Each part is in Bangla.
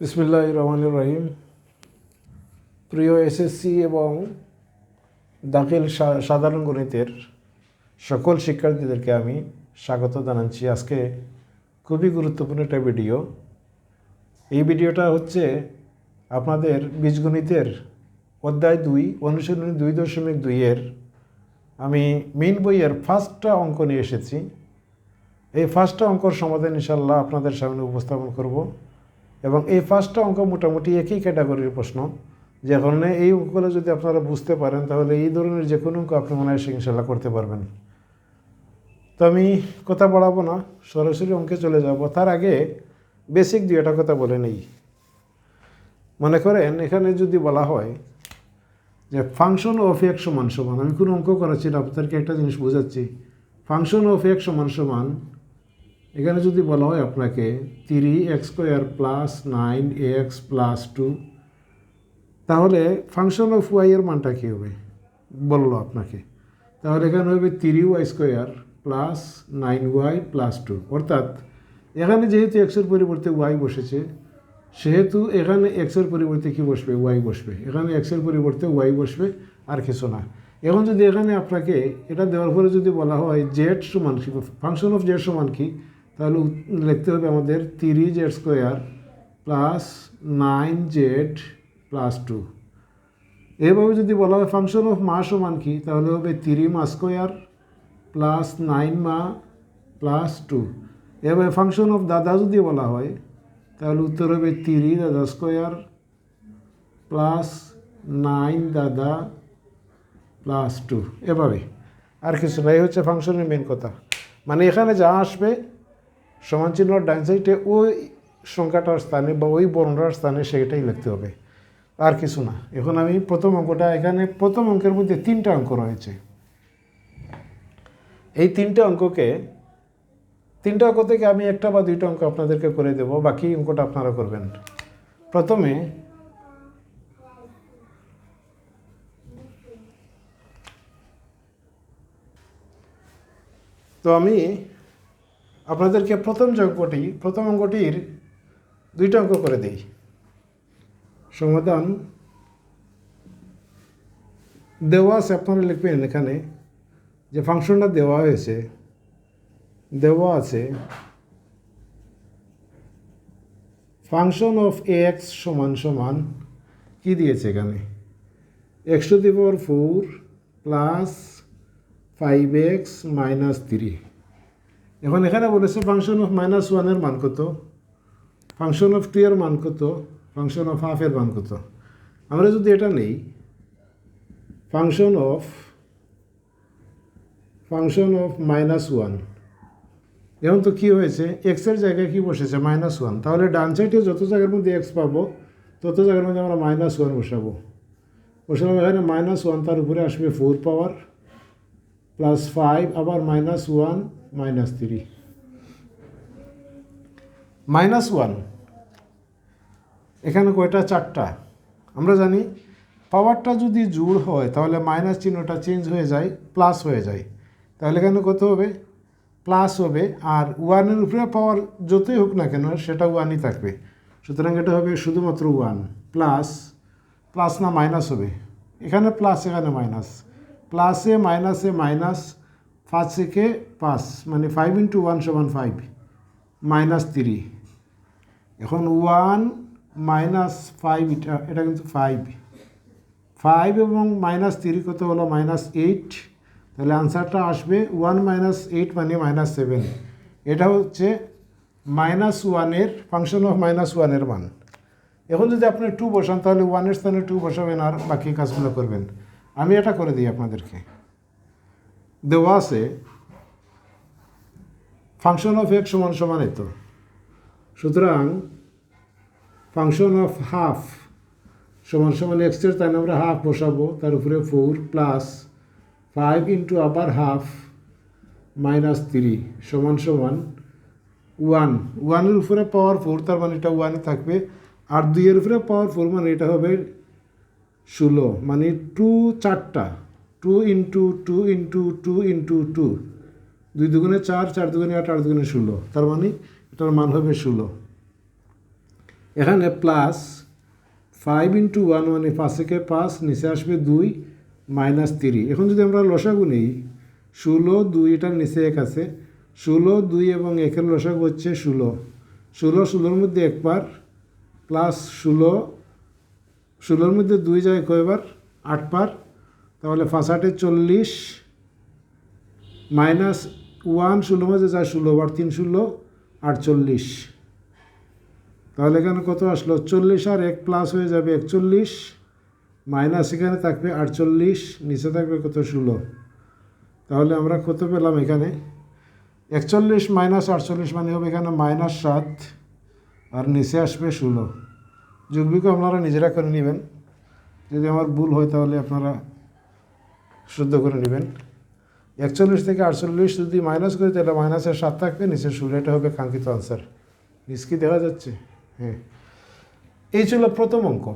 বিসমুল্লাহ রহমান রহিম। প্রিয় এসএসসি এবং দাখিল সাধারণ গণিতের সকল শিক্ষার্থীদেরকে আমি স্বাগত জানাচ্ছি। আজকে খুবই গুরুত্বপূর্ণ একটা ভিডিও। এই ভিডিওটা হচ্ছে আপনাদের বীজগণিতের অধ্যায় দুই, অনুশীলনী দুই দশমিক দুইয়ের আমি মেইন বইয়ের ফার্স্টটা অঙ্ক নিয়ে এসেছি। এই ফার্স্টটা অঙ্কর সমাধান ইনশাল্লাহ আপনাদের সামনে উপস্থাপন করব। এবং এই ফার্স্টটা অঙ্ক মোটামুটি একই ক্যাটাগরির প্রশ্ন। যে কারণে এই অঙ্কগুলো যদি আপনারা বুঝতে পারেন, তাহলে এই ধরনের যে কোনো অঙ্ক আপনি মনে হয় ইনশাল্লাহ করতে পারবেন। তো আমি কথা বাড়াবো না, সরাসরি অঙ্কে চলে যাব। তার আগে বেসিক দুই একটা কথা বলে নেই। মনে করেন এখানে যদি বলা হয় যে ফাংশন অফ এক্স সমান সমান, আমি কোনো অঙ্ক করাচ্ছি আপনাদেরকে একটা জিনিস বোঝাচ্ছি। ফাংশন অফ এক্স সমান সমান এখানে যদি বলা হয় আপনাকে three x square plus nine x plus two তাহলে ফাংশন অফ ওয়াই এর মানটা কী হবে? বলল আপনাকে। তাহলে এখানে হবে three y square plus nine y plus two অর্থাৎ এখানে যেহেতু এক্সের পরিবর্তে ওয়াই বসেছে, সেহেতু এখানে এক্সের পরিবর্তে কি বসবে? ওয়াই বসবে। এখানে এক্সের পরিবর্তে ওয়াই বসবে আর কিছু না। এখন যদি এখানে আপনাকে এটা দেওয়ার পরে যদি বলা হয় জেড সমান ফাংশন অফ জেড সমান কি তাহলে লিখতে হবে আমাদের three z square plus nine z plus two. এভাবে যদি বলা হয় ফাংশন অফ মা সমান কি? তাহলে হবে থ্রি মা স্কোয়ার প্লাস নাইন মা প্লাস টু। এভাবে ফাংশন অফ দাদা যদি বলা হয়, তাহলে উত্তর হবে থ্রি দাদা স্কোয়ার প্লাস নাইন দাদা প্লাস টু। এভাবে। আর কিছু না, এই হচ্ছে ফাংশনের মেন কথা। মানে এখানে যা আসবে সমান চিহ্ন ডান সাইডে ওই সংখ্যাটার স্থানে বা ওই বর্ণটার স্থানে সেটাই লিখতে হবে। আর কিছু না। এখন আমি প্রথম অঙ্কটা, এখানে প্রথম অঙ্কের মধ্যে তিনটা অঙ্ক রয়েছে। এই তিনটা অঙ্ককে, তিনটা অঙ্ক থেকে আমি একটা বা দুইটা অঙ্ক আপনাদেরকে করে দেব, বাকি অঙ্কটা আপনারা করবেন। প্রথমে, তো আমি আপনাদেরকে প্রথম যে অঙ্কটি, প্রথম অঙ্কটির দুইটা অঙ্ক করে দিই। সমাধান। দেওয়া আছে, আপনারা লিখবেন এখানে যে ফাংশনটা দেওয়া হয়েছে। দেওয়া আছে, ফাংশন অফ এক্স সমান সমান কি দিয়েছে এখানে? X to the power four plus five x minus three. এখন এখানে বলেছে ফাংশন অফ মাইনাস ওয়ানের মান কত? ফাংশন অফ টু এর মান কত? ফাংশন অফ হাফের মান কত? আমরা যদি এটা নেই function of function of minus one এখন তো কী হয়েছে? এক্সের জায়গায় কী বসেছে? মাইনাস ওয়ান তাহলে ডান সাইডে যত জায়গার মধ্যে এক্স পাবো, তত জায়গার মধ্যে আমরা মাইনাস ওয়ান বসাবো। বসালাম এখানে মাইনাস ওয়ান তার উপরে আসবে ফোর পাওয়ার প্লাস ফাইভ আবার minus one minus three minus one এখানে কয়টা? চারটা। আমরা জানি পাওয়ারটা যদি জোড় হয়, তাহলে মাইনাস চিহ্নটা চেঞ্জ হয়ে যায় প্লাস হয়ে যায়। তাহলে এখানে কত হবে? প্লাস হবে। আর ওয়ানের উপরে পাওয়ার যতই হোক না কেন, সেটা ওয়ানই থাকবে। সুতরাং এটা হবে শুধুমাত্র ওয়ান প্লাস প্লাস না মাইনাস হবে। এখানে প্লাস এখানে মাইনাস প্লাসে মাইনাসে মাইনাস পাঁচ থেকে পাঁচ মানে ফাইভ ইন্টু ওয়ান সমান ফাইভ মাইনাস থ্রি এখন ওয়ান মাইনাস ফাইভ এটা এটা কিন্তু ফাইভ ফাইভ এবং মাইনাস থ্রি কত হলো? মাইনাস এইট তাহলে আনসারটা আসবে ওয়ান মাইনাস এইট মানে মাইনাস সেভেন এটা হচ্ছে মাইনাস ওয়ানের ফাংশন অফ মাইনাস ওয়ানের মান। এখন যদি আপনি টু বসান, তাহলে ওয়ানের স্থানে টু বসাবেন আর বাকি কাজগুলো করবেন। আমি এটা করে দিই আপনাদেরকে। দেওয়া আছে ফাংশন অফ এক সমান সমান এত। সুতরাং ফাংশন অফ হাফ সমান সমান এক্সের তাই আমরা হাফ বসাবো, তার উপরে ফোর প্লাস ফাইভ ইন্টু আবার হাফ মাইনাস থ্রি সমান সমান ওয়ান ওয়ানের উপরে পাওয়ার ফোর তার মানে এটা ওয়ানই থাকবে। আর দুইয়ের উপরে পাওয়ার ফোর মানে এটা হবে ষোলো মানে টু চারটা। Two into two into two into two. দুই দুগুণে চার চার দুগুণে আট আট দুগুণে ষোলো। তার মানে এটার মান হবে ষোলো। এখানে প্লাস ফাইভ ইন্টু ওয়ান মানে পাঁচ থেকে পাঁচ, নিচে আসবে দুই মাইনাস থ্রি এখন যদি আমরা লসাগু নেই, ষোলো, দুই, এটার নিচে এক আছে। ষোলো, দুই এবং একের লসাগু হচ্ছে ষোলো। ষোলো, ষোলোর মধ্যে একবার প্লাস ষোলো, ষোলোর মধ্যে দুই যায় কয়বার? আটবার। তাহলে আটে চল্লিশ, মাইনাস ওয়ান ষোলো মাঝে যায় ষোলো বার তিন ষোলো, আটচল্লিশ। তাহলে এখানে কত আসলো? চল্লিশ আর এক প্লাস হয়ে যাবে একচল্লিশ, মাইনাস এখানে থাকবে আটচল্লিশ, নিচে থাকবে কত? ষোলো। তাহলে আমরা কত পেলাম এখানে? একচল্লিশ মাইনাস আটচল্লিশ মানে হবে এখানে মাইনাস সাত, আর নিচে আসবে ষোলো। যোগবিকে আপনারা নিজেরা করে নেবেন। যদি আমার ভুল হয় তাহলে আপনারা শুদ্ধ করে নেবেন। একচল্লিশ থেকে আটচল্লিশ যদি মাইনাস করি, তাহলে মাইনাসের সাত থাকবে নিচে ষোলো এটা হবে কাঙ্ক্ষিত আনসার কি দেখা যাচ্ছে হ্যাঁ। এই ছিল প্রথম অঙ্ক।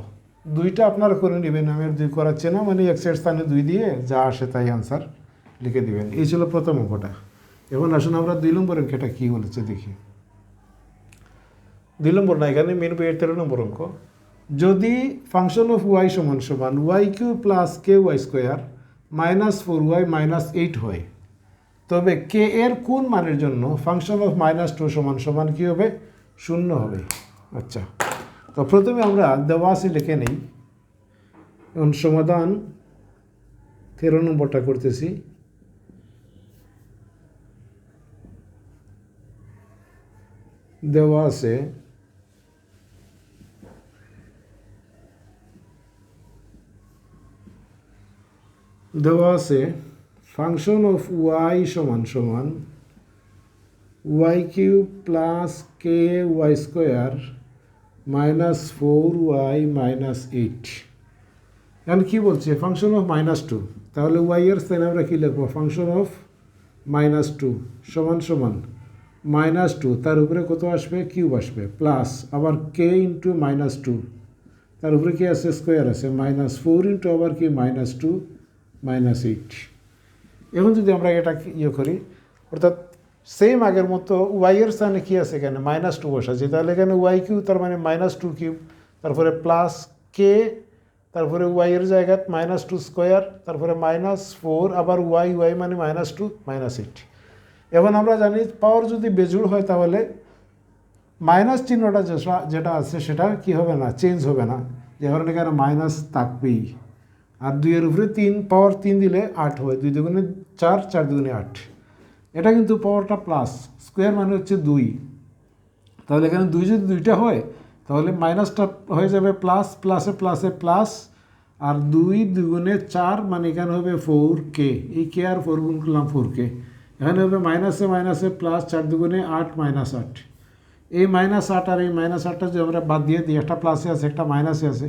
দুইটা আপনারা করে নেবেন, আমি দুই করাচ্ছি না মানে এক্সের স্থানে দুই দিয়ে যা আসে তাই আনসার লিখে দিবেন। এই ছিল প্রথম অঙ্কটা। এখন আসুন আমরা দুই নম্বর অঙ্কটা কী বলেছে দেখি। দুই নম্বর না, এখানে মেন বইয়ের তেরো নম্বর অঙ্ক। যদি ফাংশন অফ ওয়াই সমান সমান y cube plus k y square minus four y minus eight হয় তবে কে এর কোন মানের জন্য ফাংশন অফ মাইনাস টু সমান সমান কী হবে? শূন্য হবে। আচ্ছা। তো প্রথমে আমরা দেওয়াসি লিখে নিই। এখন সমাধান তেরো নম্বরটা করতেছি। দেওয়া আছে দেওয়া আছে ফাংশন অফ ওয়াই সমান সমান y cube plus k y square minus four y minus eight এখন কী বলছে? ফাংশন অফ মাইনাস টু তাহলে ওয়াই এর স্থানে আমরা কী লিখব? ফাংশন অফ মাইনাস টু সমান সমান মাইনাস টু তার উপরে কত আসবে? কিউব আসবে। প্লাস আবার কে ইন্টু মাইনাস টু তার উপরে কি আছে? স্কোয়ার আছে। মাইনাস ফোর ইন্টু আবার কি? মাইনাস টু মাইনাস এইট এখন যদি আমরা এটা ইয়ে করি, অর্থাৎ সেম আগের মতো ওয়াইয়ের স্থানে কী আছে এখানে? মাইনাস টু বসাচ্ছি তাহলে এখানে ওয়াই কিউ তার মানে মাইনাস টু কিউব তারপরে প্লাস কে তারপরে ওয়াইয়ের জায়গায় মাইনাস টু স্কোয়ার তারপরে মাইনাস ফোর আবার ওয়াই ওয়াই মানে মাইনাস টু মাইনাস এইট এখন আমরা জানি পাওয়ার যদি বেজুড় হয় তাহলে মাইনাস চিহ্নটা যেটা যেটা আছে সেটা কি হবে না? চেঞ্জ হবে না। যে কারণে এখানে মাইনাস থাকবেই। আর দুইয়ের উপরে তিন পাওয়ার তিন দিলে আট হয়। দুই দুগুণে চার চার দুগুণে আট। এটা কিন্তু পাওয়ারটা প্লাস স্কোয়ার মানে হচ্ছে দুই। তাহলে এখানে দুই যদি দুইটা হয়, তাহলে মাইনাসটা হয়ে যাবে প্লাস প্লাসে প্লাসে প্লাস আর দুই দুগুণে চার মানে এখানে হবে ফোর কে এই কে আর ফোর গুণ করলাম ফোর কে এখানে হবে মাইনাসে মাইনাসে প্লাস চার দুগুণে আট মাইনাস আট। এই মাইনাস আট আর এই মাইনাস আটটা যদি আমরা বাদ দিয়ে দিই, একটা প্লাসে আছে, একটা মাইনাসে আছে।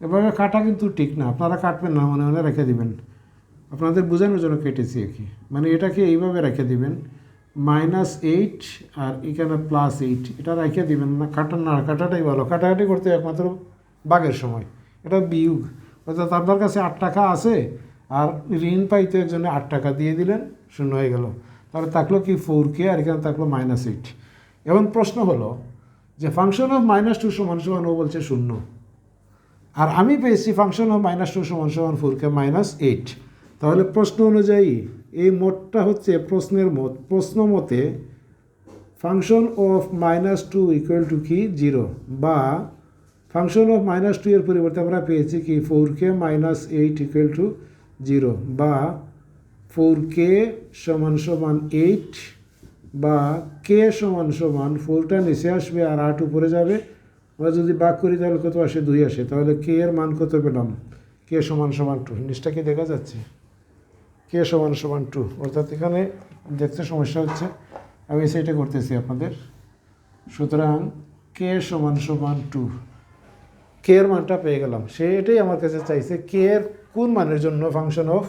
এভাবে কাটা কিন্তু ঠিক না, আপনারা কাটবেন না, মনে মনে রেখে দিবেন। আপনাদের বোঝানোর জন্য কেটেছি আর কি। মানে এটাকে এইভাবে রেখে দিবেন মাইনাস এইট আর এখানে প্লাস এইট এটা রেখে দিবেন না, কাটা না, কাটাটাই ভালো। কাটাকাটি করতে একমাত্র বাঘের সময়, এটা বিয়োগ। অর্থাৎ আপনার কাছে আট টাকা আছে, আর ঋণ পাইতে একজনে আট টাকা দিয়ে দিলেন, শূন্য হয়ে গেল। তাহলে থাকল কি ফোর কে আর এখানে থাকল মাইনাস এইট এবং প্রশ্ন হলো যে ফাংশন অফ মাইনাস টু সমান সমান ও বলছে শূন্য। আর আমি পেয়েছি ফাংশন অফ মাইনাস টু সমান সমান ফোর কে মাইনাস এইট তাহলে প্রশ্ন অনুযায়ী এই মোটটা হচ্ছে প্রশ্নের মত প্রশ্ন মতে function of minus two equal to কি? জিরো বা ফাংশন অফ মাইনাস টু এর পরিবর্তে আমরা পেয়েছি কি? Four k minus eight equal to zero বা ফোর কে সমান সমান এইট বা কে সমান সমান ফোরটা নিচে আসবে আর আট উপরে যাবে। আমরা যদি বাক করি, তাহলে কত আসে? দুই আসে। তাহলে কে এর মান কত পেলাম কে সমান সমান টু নিচটা কি দেখা যাচ্ছে? কে সমান সমান টু অর্থাৎ এখানে দেখতে সমস্যা হচ্ছে। আমি সেইটা করতেছি আপনাদের। সুতরাং কে সমান সমান টু কে এর মানটা পেয়ে গেলাম। সে এটাই আমার কাছে চাইছে, কে এর কোন মানের জন্য ফাংশন অফ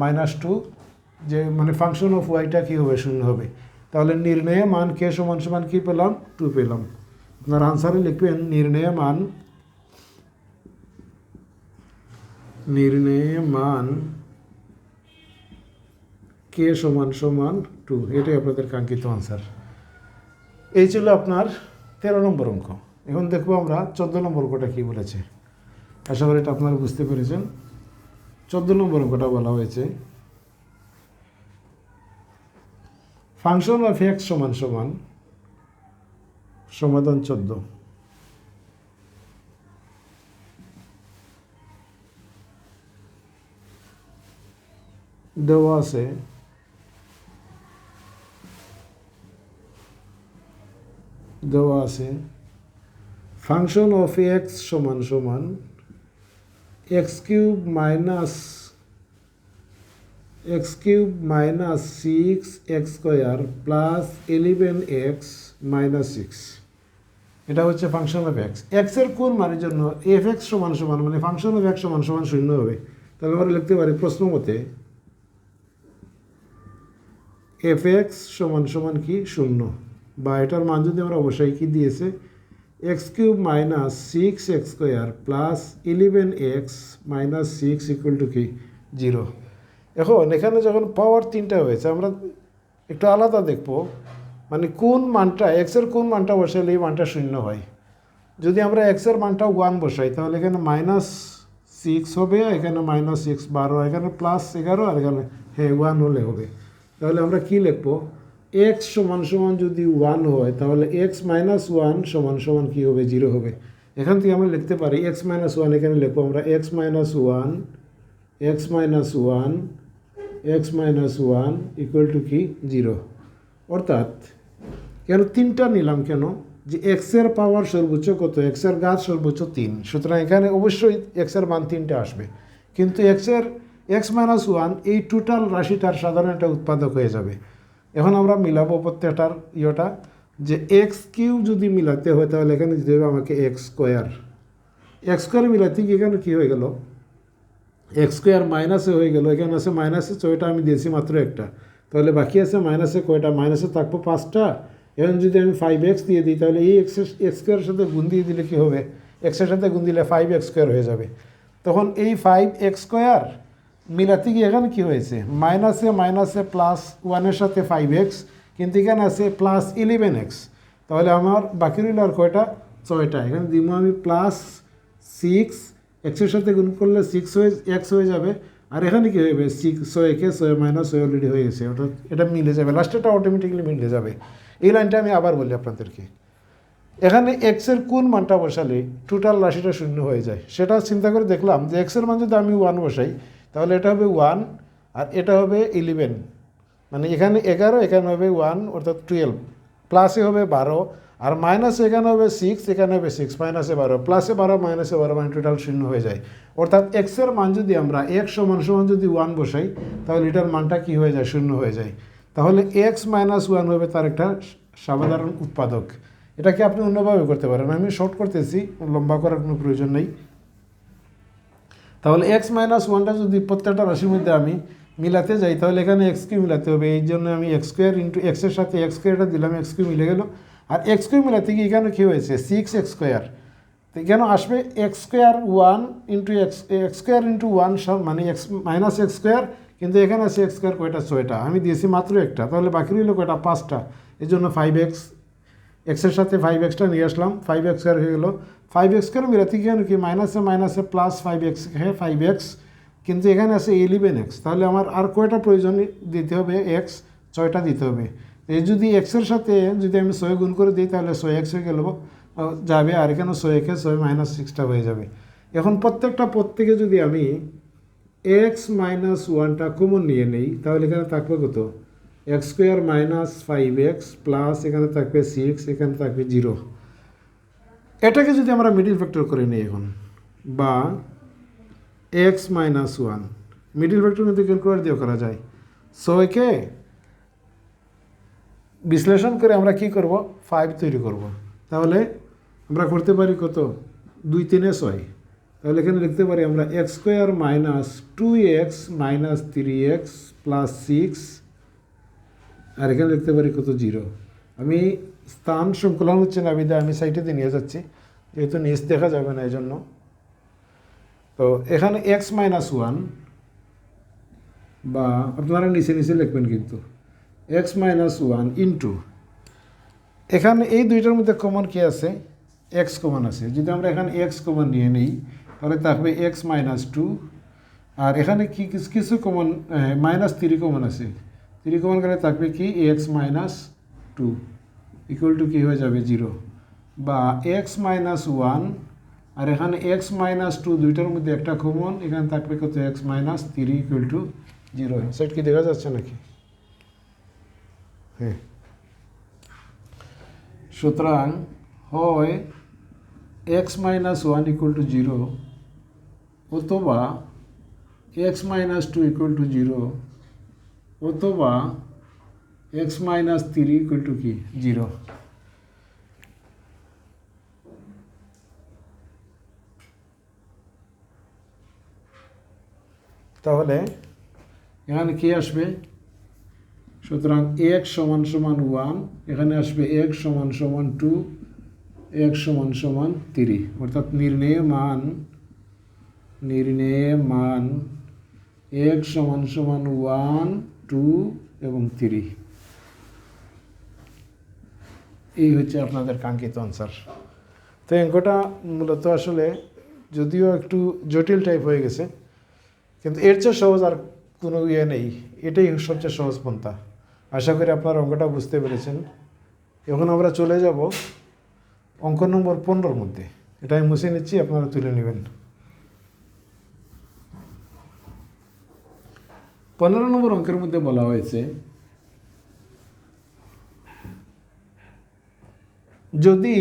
মাইনাস টু যে মানে ফাংশন অফ ওয়াইটা কী হবে? শূন্য হবে। তাহলে নির্ণয়ে মান কে সমান সমান কী পেলাম? টু পেলাম। আপনার আনসারে লিখবেন নির্ণয় মান নির্ণয় মান কে সমান সমান টু এটাই আপনাদের কাঙ্ক্ষিত আনসার এই ছিল আপনার তেরো নম্বর অঙ্ক এখন দেখব আমরা চোদ্দ নম্বর অঙ্কটা কী বলেছে আশা করি এটা আপনারা বুঝতে পেরেছেন চোদ্দ নম্বর অঙ্কটা বলা হয়েছে ফাংশন অফ এক্স সমান সমান সমাধান চোদ্দ। দেওয়া আছে। দেওয়া আছে, ফাংশন অফ এক্স সমান সমান x cube minus x cube minus six x square plus eleven x minus six এটা হচ্ছে ফাংশন অফ এক্স এক্সের কোন মানের জন্য এফ এক্স সমান সমান মানে ফাংশন অফ এক্স সমান সমান শূন্য হবে? তাহলে আমরা লিখতে পারি প্রশ্ন মতে এফ এক্স সমান সমান কি? শূন্য। বা এটার মান যদি আমরা অবশ্যই কি দিয়েছে? X cube minus six x square plus eleven x minus six equal to কি? জিরো এখন এখানে যখন পাওয়ার তিনটা হয়েছে, আমরা একটু আলাদা দেখব। মানে কোন মানটা এক্সের কোন মানটা বসাইলে এই মানটা শূন্য হয়? যদি আমরা এক্সের মানটা ওয়ান বসাই, তাহলে এখানে মাইনাস সিক্স হবে, এখানে মাইনাস সিক্স বারো, এখানে প্লাস এগারো, আর এখানে হ্যাঁ ওয়ান হলে হবে। তাহলে আমরা কি লিখব? এক্স সমান সমান যদি ওয়ান হয়, তাহলে এক্স মাইনাস ওয়ান সমান সমান কী হবে? জিরো হবে। এখান থেকে আমরা লিখতে পারি এক্স মাইনাস ওয়ান এখানে লিখব আমরা x minus one x minus one x minus one equal to কি? জিরো অর্থাৎ কেন তিনটা নিলাম কেন? যে এক্সের পাওয়ার সর্বোচ্চ কত? এক্সের গাছ সর্বোচ্চ তিন। সুতরাং এখানে অবশ্যই এক্সের মান তিনটে আসবে। কিন্তু এক্সের এক্স মাইনাস ওয়ান এই টোটাল রাশিটার সাধারণ একটা উৎপাদক হয়ে যাবে। এখন আমরা মিলাবো প্রত্যেকটার ইয়েটা। যে এক্স কিউ যদি মিলাতে হয়, তাহলে এখানে দিতে হবে আমাকে এক্স স্কোয়ার এক্স স্কোয়ার মিলাতে গিয়ে এখানে কী হয়ে গেল? এক্স স্কোয়ার মাইনাসে হয়ে গেল। এখানে আছে মাইনাসে ছয়টা, আমি দিয়েছি মাত্র একটা। তাহলে বাকি আছে মাইনাসে কয়টা? মাইনাসে থাকব পাঁচটা। এখন যদি আমি ফাইভ এক্স দিয়ে দিই, তাহলে এই এক্স এক্স স্কোয়ারের সাথে গুণ দিয়ে দিলে কী হবে? এক্সের সাথে গুণ দিলে ফাইভ এক্স স্কোয়ার হয়ে যাবে। তখন এই ফাইভ এক্স স্কোয়ার মিলাতে গিয়ে এখানে কী হয়েছে? মাইনাসে মাইনাসে প্লাস ওয়ানের সাথে ফাইভ এক্স কিন্তু এখানে আছে প্লাস ইলেভেন এক্স তাহলে আমার বাকি রইল আর কয়টা? ছয়টা। এখানে দিব আমি প্লাস সিক্স এক্সের সাথে গুণ করলে সিক্স হয়ে এক্স হয়ে যাবে। আর এখানে কী হবে সিক্স ছয়কে ছয় মাইনাস ছয় অলরেডি হয়ে গেছে। ওটা এটা মিলে যাবে। লাস্টেটা অটোমেটিকলি মিলে যাবে। এই লাইনটা আমি আবার বলি আপনাদেরকে। এখানে এক্সের কোন মানটা বসালে টোটাল রাশিটা শূন্য হয়ে যায়? সেটা চিন্তা করে দেখলাম যে এক্সের মান যদি আমি ওয়ান বসাই, তাহলে এটা হবে ওয়ান আর এটা হবে ইলেভেন মানে এখানে এগারো, এখানে হবে ওয়ান অর্থাৎ টুয়েলভ প্লাসে হবে বারো আর মাইনাসে এখানে হবে সিক্স এখানে হবে সিক্স মাইনাসে বারো। প্লাসে বারো মাইনাসে বারো মানে টোটাল শূন্য হয়ে যায়। অর্থাৎ এক্সের মান যদি আমরা এক্স সমান সমান যদি ওয়ান বসাই, তাহলে এটার মানটা কী হয়ে যায়? শূন্য হয়ে যায়। তাহলে এক্স মাইনাস ওয়ান হবে তার একটা সাধারণ উৎপাদক। এটাকে আপনি অন্যভাবে করতে পারেন। আমি শর্ট করতেছি, লম্বা করার কোনো প্রয়োজন নেই। তাহলে এক্স মাইনাস ওয়ানটা যদি প্রত্যেকটা রাশির মধ্যে আমি মিলাতে যাই, তাহলে এখানে এক্স কিউ মিলাতে হবে। এই জন্য আমি এক্স স্কোয়ার ইন্টু এক্সের সাথে এক্স স্কোয়ারটা দিলাম এক্স কিউ মিলে গেল। আর এক্স কিউ মিলাতে গিয়ে এখানে কী হয়েছে? সিক্স এক্স স্কোয়ার তো এখানে আসবে x square one into x x square into one মানে এক্স মাইনাস এক্স স্কোয়ার কিন্তু এখানে আছে এক্স স্কোয়ার কয়টা? ছয়টা। আমি দিয়েছি মাত্র একটা। তাহলে বাকি রইল কয়টা? পাঁচটা। এই জন্য ফাইভ এক্স এক্সের সাথে ফাইভ এক্সটা নিয়ে আসলাম। ফাইভ এক্স স্কোয়ার হয়ে গেলো। ফাইভ এক্স স্কোয়ার মিলাতে গিয়ে কি মাইনাসে মাইনাসে প্লাস ফাইভ এক্স হ্যাঁ ফাইভ এক্স কিন্তু এখানে আছে ইলেভেন এক্স তাহলে আমার আর কয়টা প্রয়োজন দিতে হবে? এক্স ছয়টা দিতে হবে। এই যদি এক্সের সাথে যদি আমি ছয় গুণ করে দিই, তাহলে ছয় এক্স হয়ে গেল। যাবে। আর এখানে ছয় একে ছয় মাইনাস সিক্সটা হয়ে যাবে। এখন প্রত্যেকটা প্রত্যেকে যদি আমি এক্স মাইনাস ওয়ানটা কমন নিয়ে নেই, তাহলে এখানে থাকবে কত? X square minus five x plus এখানে থাকবে সিক্স এখানে থাকবে জিরো এটাকে যদি আমরা মিডিল ফ্যাক্টর করে নিই এখন, বা x minus one middle factor কিন্তু ক্যালকুলেট দিয়ে করা যায়? ছয়কে বিশ্লেষণ করে আমরা কি করব? ফাইভ তৈরি করব। তাহলে আমরা করতে পারি কত? দুই তিনে ছয়। তাহলে এখানে লিখতে পারি আমরা x square minus two x minus three x plus six আর এখানে লিখতে পারি কত জিরো আমি স্থান সংকলন হচ্ছে না বিদায় আমি সাইটেতে নিয়ে যাচ্ছি, যেহেতু নিচ দেখা যাবে না এই জন্য তো এখানে এক্স মাইনাস ওয়ান বা আপনারা নিচে নিচে লিখবেন কিন্তু। এক্স মাইনাস ওয়ান ইন্টু এখানে এই দুইটার মধ্যে কমন কি আছে? এক্স কমন আছে। যদি আমরা এখানে এক্স কমন নিয়ে নিই তাহলে থাকবে এক্স মাইনাস টু আর এখানে কি কিছু কমন মাইনাস থ্রি কমন আছে। থ্রি কমন গেলে থাকবে কি? X minus two equal to কী হয়ে যাবে? জিরো বা এক্স মাইনাস ওয়ান আর এখানে এক্স মাইনাস টু দুইটার মধ্যে একটা কমন এখানে থাকবে কত? X minus three equal to zero set কি দেখা যাচ্ছে নাকি? হ্যাঁ। সুতরাং হয় x minus one equal to zero অথবা x minus two equal to zero অথবা x minus three equal to কি? জিরো তাহলে এখানে কি আসবে? সুতরাং এক সমান সমান ওয়ান এখানে আসবে এক সমান সমান টু এক সমান সমান থ্রি অর্থাৎ নির্ণয় মান নির্ণয় মান এক সমান সমান ওয়ান, টু এবং থ্রি। এই হচ্ছে আপনাদের কাঙ্ক্ষিত আনসার তো অঙ্কটা মূলত আসলে যদিও একটু জটিল টাইপ হয়ে গেছে, কিন্তু এর চেয়ে সহজ আর কোনো ইয়ে নেই। এটাই সবচেয়ে সহজ পন্থা। আশা করি আপনারা অঙ্কটা বুঝতে পেরেছেন। এখন আমরা চলে যাব অঙ্ক নম্বর পনেরোর মধ্যে। এটা আমি মুছে নিচ্ছি, আপনারা তুলে নেবেন। পনেরো নম্বর অঙ্কের মধ্যে বলা হয়েছে যদি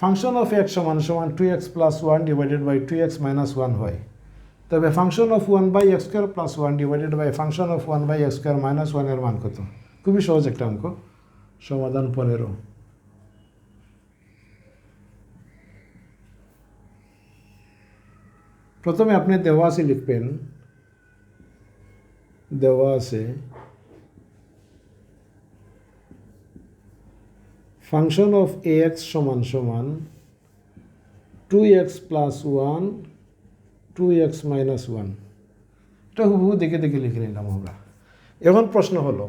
ফাংশন অফ এক্স সমান সমান two x plus one divided by two x minus one হয় তবে function of one by x square plus one divided by function of one by x square minus ওয়ানের মান কত খুবই সহজ একটা অঙ্ক সমাধান পনেরো প্রথমে আপনি দেওয়া আছে লিখবেন দেওয়া আছে। ফাংশন অফ এ এক্স সমান সমান two x plus one two x minus one এটা হুবহু দেখে দেখে লিখে নিলাম আমরা। এখন প্রশ্ন হলো,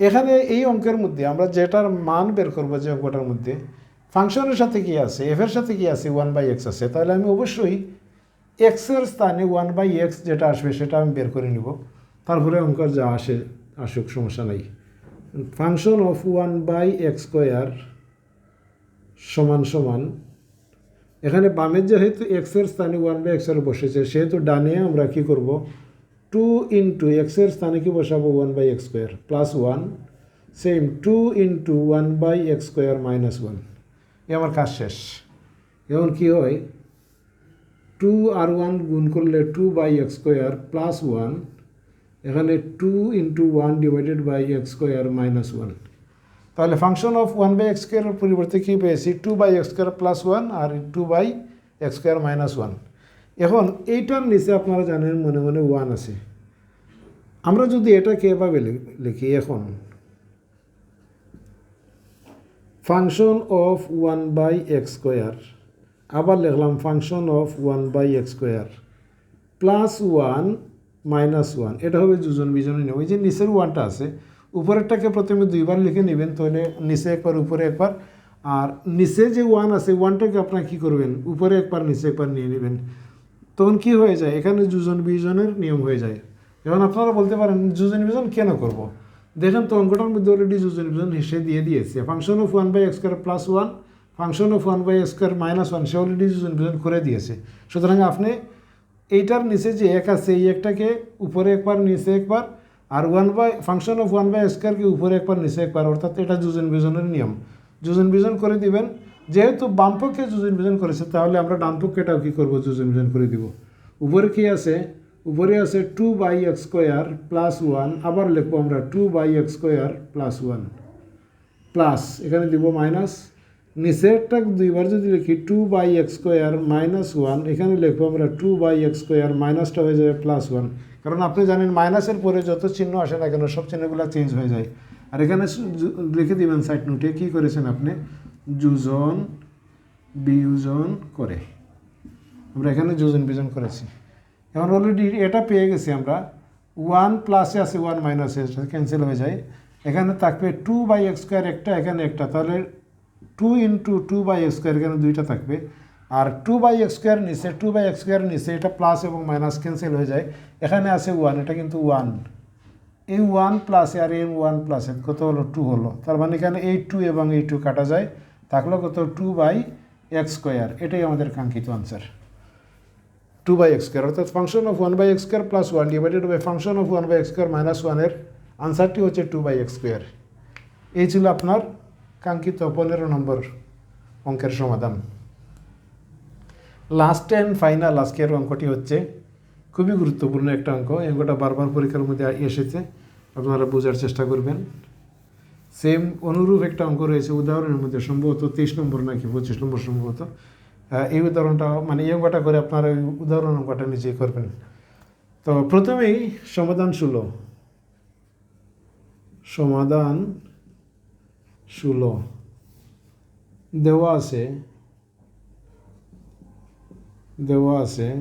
এখানে এই অঙ্কের মধ্যে আমরা যেটার মান বের করব যে অঙ্কটার মধ্যে, ফাংশনের সাথে কি আছে এফের সাথে কি আছে ওয়ান বাই এক্স আছে, তাহলে আমি অবশ্যই এক্সের স্থানে ওয়ান বাই এক্স যেটা আসবে সেটা আমি বের করে নিব। তারপরে অঙ্কের যা আসে, আসুক, সমস্যা নাই। Function of one by x square সমান সমান, এখানে বামের যেহেতু এক্সের স্থানে ওয়ান বাই এক্সের বসেছে, সেহেতু ডানে আমরা কি করব? টু ইন্টু এক্সের স্থানে কি বসাবো? One by x square plus one same two into one by x square minus one এ আমার কাজ শেষ। এমন কি হয়? টু আর ওয়ান গুণ করলে two by x square plus one এখানে two into one divided by x square minus one তাহলে function of one by x স্কোয়ারের পরিবর্তে কী পেয়েছি? Two by x square plus one R two by x square minus one এখন এইটার নিচে আপনারা জানেন মনে মনে ওয়ান আছে। আমরা যদি এটাকে এভাবে লিখি এখন। Function of one by x square আবার লিখলাম function of one by x square plus one minus one. এটা হবে দুজন বিজনের নিয়ম। ওই যে নিচের ওয়ানটা আছে, উপরেরটাকে প্রথমে দুইবার লিখে নেবেন, তাহলে নিচে একবার, উপরে একবার। আর নিচে যে ওয়ান আছে, ওয়ানটাকে আপনারা কী করবেন? উপরে একবার, নিচে একবার নিয়ে নেবেন। তখন কি হয়ে যায়? এখানে দুজন বিজনের নিয়ম হয়ে যায়। এখন আপনারা বলতে পারেন, দুজন বিজন কেন করব? দেখেন তো অঙ্কটার মধ্যে অলরেডি দুজন বিজন হিসেবে দিয়ে দিয়েছে। Function of one by x square plus one function of one by x square minus one say already দুজন বিজন করে দিয়েছে। সুতরাং আপনি এইটার নিচে যে এক আছে, এই একটাকে উপরে একবার, নিচে একবার, আর one by function of one by স্কোয়ারকে উপরে একবার, নিচে একবার, অর্থাৎ এটা যোজন বিজনের নিয়ম। যোজন বিজন করে দিবেন। যেহেতু বামপক্ষে যোজন বিজন করেছে, তাহলে আমরা ডানপক্ষেটাও কী করব? যোজন বিজন করে দিব। উপরে কি আছে? উপরে আছে two by x square plus one আবার লিখব আমরা two by x square plus one plus এখানে দিব মাইনাস নিচেরটা দুইবার যদি লিখি two by x square minus one এখানে লিখব আমরা টু বাই এক্স স্কোয়ার মাইনাসটা হয়ে যাবে প্লাস ওয়ান কারণ আপনি জানেন মাইনাসের পরে যত চিহ্ন আসে না কেন, সব চিহ্নগুলো চেঞ্জ হয়ে যায়। আর এখানে লিখে দিবেন সাইড নোটে কী করেছেন আপনি? যোজন বিয়োজন করে। আমরা এখানে যোজন বিয়োজন করেছি। এখন অলরেডি এটা পেয়ে গেছি আমরা। ওয়ান প্লাসে আছে ওয়ান মাইনাসে ক্যান্সেল হয়ে যায়। এখানে থাকবে টু বাই এক্স স্কোয়ার একটা, এখানে একটা। তাহলে two into two by x square এখানে দুইটা থাকবে? আর টু বাই এক্স স্কোয়ার নিচে টু বাই এক্স স্কোয়ার নিচে এটা প্লাস এবং মাইনাস ক্যান্সেল হয়ে যায়। এখানে আছে ওয়ান এটা কিন্তু ওয়ান এই ওয়ান প্লাসে আর এম ওয়ান প্লাসে কত হলো? টু হলো। তার মানে এখানে এই টু এবং এই টু কাটা যায়। থাকল কত? টু বাই এক্স স্কোয়ার এটাই আমাদের কাঙ্ক্ষিত answer two by x square অর্থাৎ function of one by x square plus one divided by function of one by x square minus ওয়ানের আনসারটি হচ্ছে টু বাই এক্স স্কোয়ার এই ছিল আপনার কাঙ্ক্ষিত পনেরো নম্বর অঙ্কের সমাধান। লাস্ট অ্যান্ড ফাইনাল আজকের অঙ্কটি হচ্ছে খুবই গুরুত্বপূর্ণ একটা অঙ্ক। এই অঙ্কটা বারবার পরীক্ষার মধ্যে এসেছে, আপনারা বোঝার চেষ্টা করবেন। সেম অনুরূপ একটা অঙ্ক রয়েছে, উদাহরণের মধ্যে সম্ভবত তেইশ নম্বর নাকি পঁচিশ নম্বর সম্ভবত। এই উদাহরণটা মানে এই অঙ্কটা করে আপনারা ওই উদাহরণ অঙ্কটা নিজেই করবেন। তো প্রথমেই সমাধান ষোলো। সমাধান ষোলো। দেওয়া আছে। দেওয়া আছে।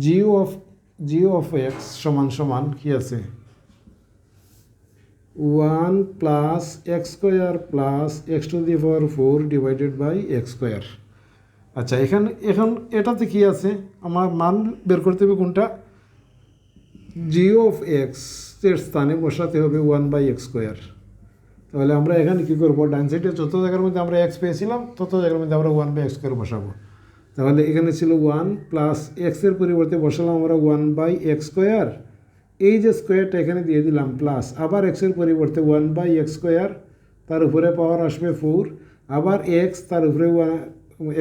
G o of g o of x সমান সমান কি আছে? One plus x square plus x to the power four divided by x square. আচ্ছা এখানে, এখন এটাতে কি আছে? আমার মান বের করতে হবে কোনটা? জিও অফ এক্সের স্থানে বসাতে হবে ওয়ান বাই এক্স স্কোয়ার। তাহলে আমরা এখানে কী করব? ডান যত জায়গার মধ্যে আমরা এক্স পেয়েছিলাম, তত জায়গার মধ্যে আমরা ওয়ান বাই এক্স স্কোয়ার বসাবো। তাহলে এখানে ছিল ওয়ান প্লাস এক্সের পরিবর্তে বসালাম আমরা ওয়ান বাই এক্স স্কোয়ার এই যে স্কোয়ারটা এখানে দিয়ে দিলাম প্লাস আবার এক্সের পরিবর্তে ওয়ান বাই এক্স স্কোয়ার তার উপরে পাওয়ার আসবে ফোর আবার এক্স তার উপরে ওয়ান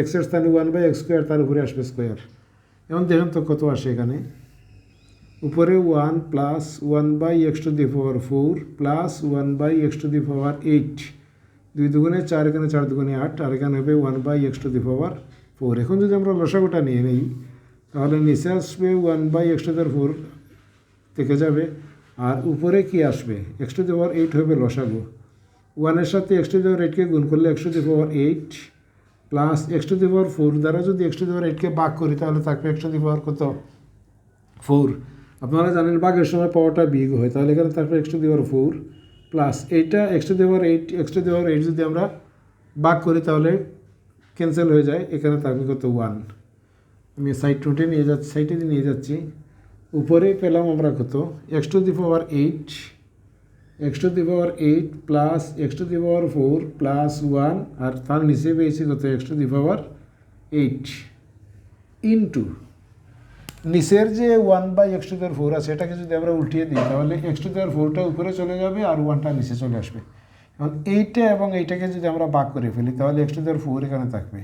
এক্সের স্থানে ওয়ান বাই এক্স স্কোয়ার তার উপরে আসবে স্কোয়ার এখন দেখেন তো কত আসে এখানে। উপরে one plus one by x to the power four plus one by x to the power eight দুই দুগুণে চার এখানে চার দুগুণে আট আর এখানে হবে one by x to the power four এখন যদি আমরা লসাগুটা নিয়ে নিই তাহলে নিচে আসবে one by x to the four থেকে যাবে আর উপরে কি আসবে x to the power eight হবে লসাগু ওয়ানের সাথে এক্স টু দি পাওয়ার এইটকে গুণ করলে x to the power eight plus x to the power four দ্বারা যদি এক্স টু দি পাওয়ার এইটকে বাক করি তাহলে থাকবে এক্স টু দি পাওয়ার কত ফোর আপনারা জানেন বাঘের সময় পাওয়ারটা বিগ হয়, তাহলে এখানে থাকবে x to the power four plus এইটা x to the eight x to the eight যদি আমরা ভাগ করি তাহলে ক্যান্সেল হয়ে যায়, এখানে থাকবে কত ওয়ান আমি সাইড টুটে নিয়ে যাচ্ছি সাইডে নিয়ে যাচ্ছি। উপরে পেলাম আমরা কত? X to the power eight x to the power eight plus x to the power four plus one আর তার নিচে পেয়েছি কত? X to the power eight into নিচের যে ওয়ান বাই এক্স টু দেওয়ার ফোর আছে, এটাকে যদি আমরা উল্টিয়ে দিই, তাহলে এক্স টু দেওয়ার ফোরটা উপরে চলে যাবে আর ওয়ানটা নিচে চলে আসবে। এখন এইটা এবং এইটাকে যদি আমরা বাক করে ফেলি, তাহলে এক্স টু দেওয়ার ফোর এখানে থাকবে।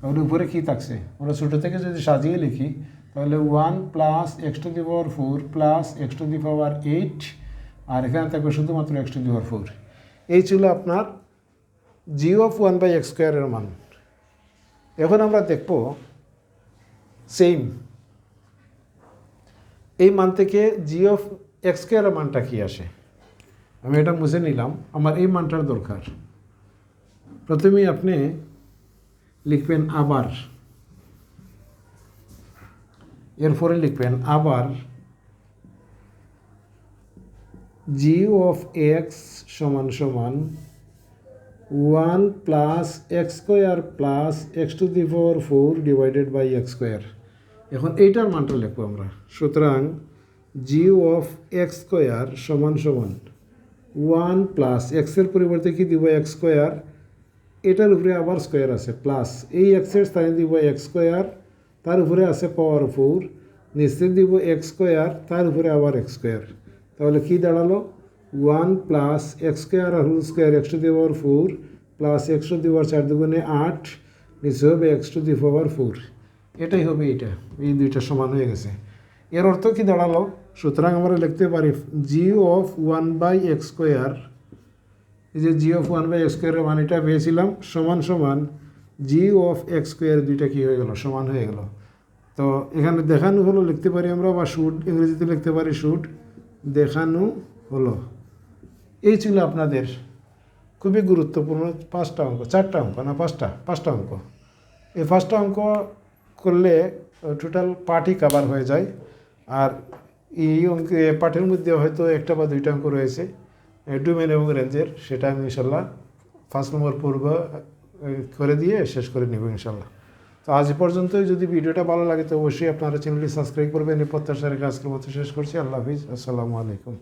তাহলে উপরে কী থাকছে? আমরা ছোটো থেকে যদি সাজিয়ে লিখি, তাহলে one plus x to the power four plus x to the power eight আর এখানে থাকবে শুধুমাত্র x to the power four এই ছিল আপনার G of one by x স্কোয়ারের মান। এখন আমরা দেখব সেম এই মান থেকে জি অফ এক্স স্কোয়ারের মানটা কী আসে? আমি এটা মুছে নিলাম। আমার এই মানটার দরকার। প্রথমেই আপনি লিখবেন আবার। এরপরে লিখবেন আবার জি অফ এক্স সমান সমান one plus x square plus x to the four four divided by x square এখন এইটার মানটা লিখব আমরা। সুতরাং জি অফ এক্স স্কোয়ার সমান সমান ওয়ান প্লাস এক্সের পরিবর্তে কি দিব এক্স স্কোয়ার এটার উপরে আবার স্কোয়ার আছে প্লাস এই এক্সের স্থানে দিব এক্স স্কোয়ার তার উপরে আছে পাওয়ার ফোর নিচে দিব এক্স স্কোয়ার তার উপরে আবার এক্স স্কোয়ার তাহলে কি দাঁড়াল? One plus x square R whole square x to the power four plus x to the power চার দুগুণে আট নিচে হবে x to the power four এটাই হবে এটা, এই দুইটা সমান হয়ে গেছে। এর অর্থ কি দাঁড়াল? সুতরাং আমরা লিখতে পারি G of one by x square এই যে G of one by x স্কোয়ারের মান এটা পেয়েছিলাম, সমান সমান জি অফ এক্স স্কোয়ার দুইটা কী হয়ে গেল? সমান হয়ে গেল। তো এখানে দেখানো হলো, লিখতে পারি আমরা, বা শুট ইংরেজিতে লিখতে পারি শুট দেখানো হলো। এই ছিল আপনাদের খুবই গুরুত্বপূর্ণ পাঁচটা অঙ্ক, চারটা অঙ্ক না, পাঁচটা পাঁচটা অঙ্ক। এই পাঁচটা অঙ্ক করলে টোটাল পার্টই কাভার হয়ে যায়। আর এই অঙ্ক পাঠের মধ্যে হয়তো একটা বা দুইটা অঙ্ক রয়েছে। ডোমেন এবং রেঞ্জের সেটা আমি ইনশাল্লাহ পাঁচ নম্বর পূর্ব করে দিয়ে শেষ করে নিব ইনশাল্লাহ। তো আজ পর্যন্তই। যদি ভিডিওটা ভালো লাগে তো অবশ্যই আপনারা চ্যানেলটি সাবস্ক্রাইব করবেন। এই প্রত্যাশার কাজকের মতো শেষ করছি। আল্লাহ হাফিজ। আসসালামু আলাইকুম।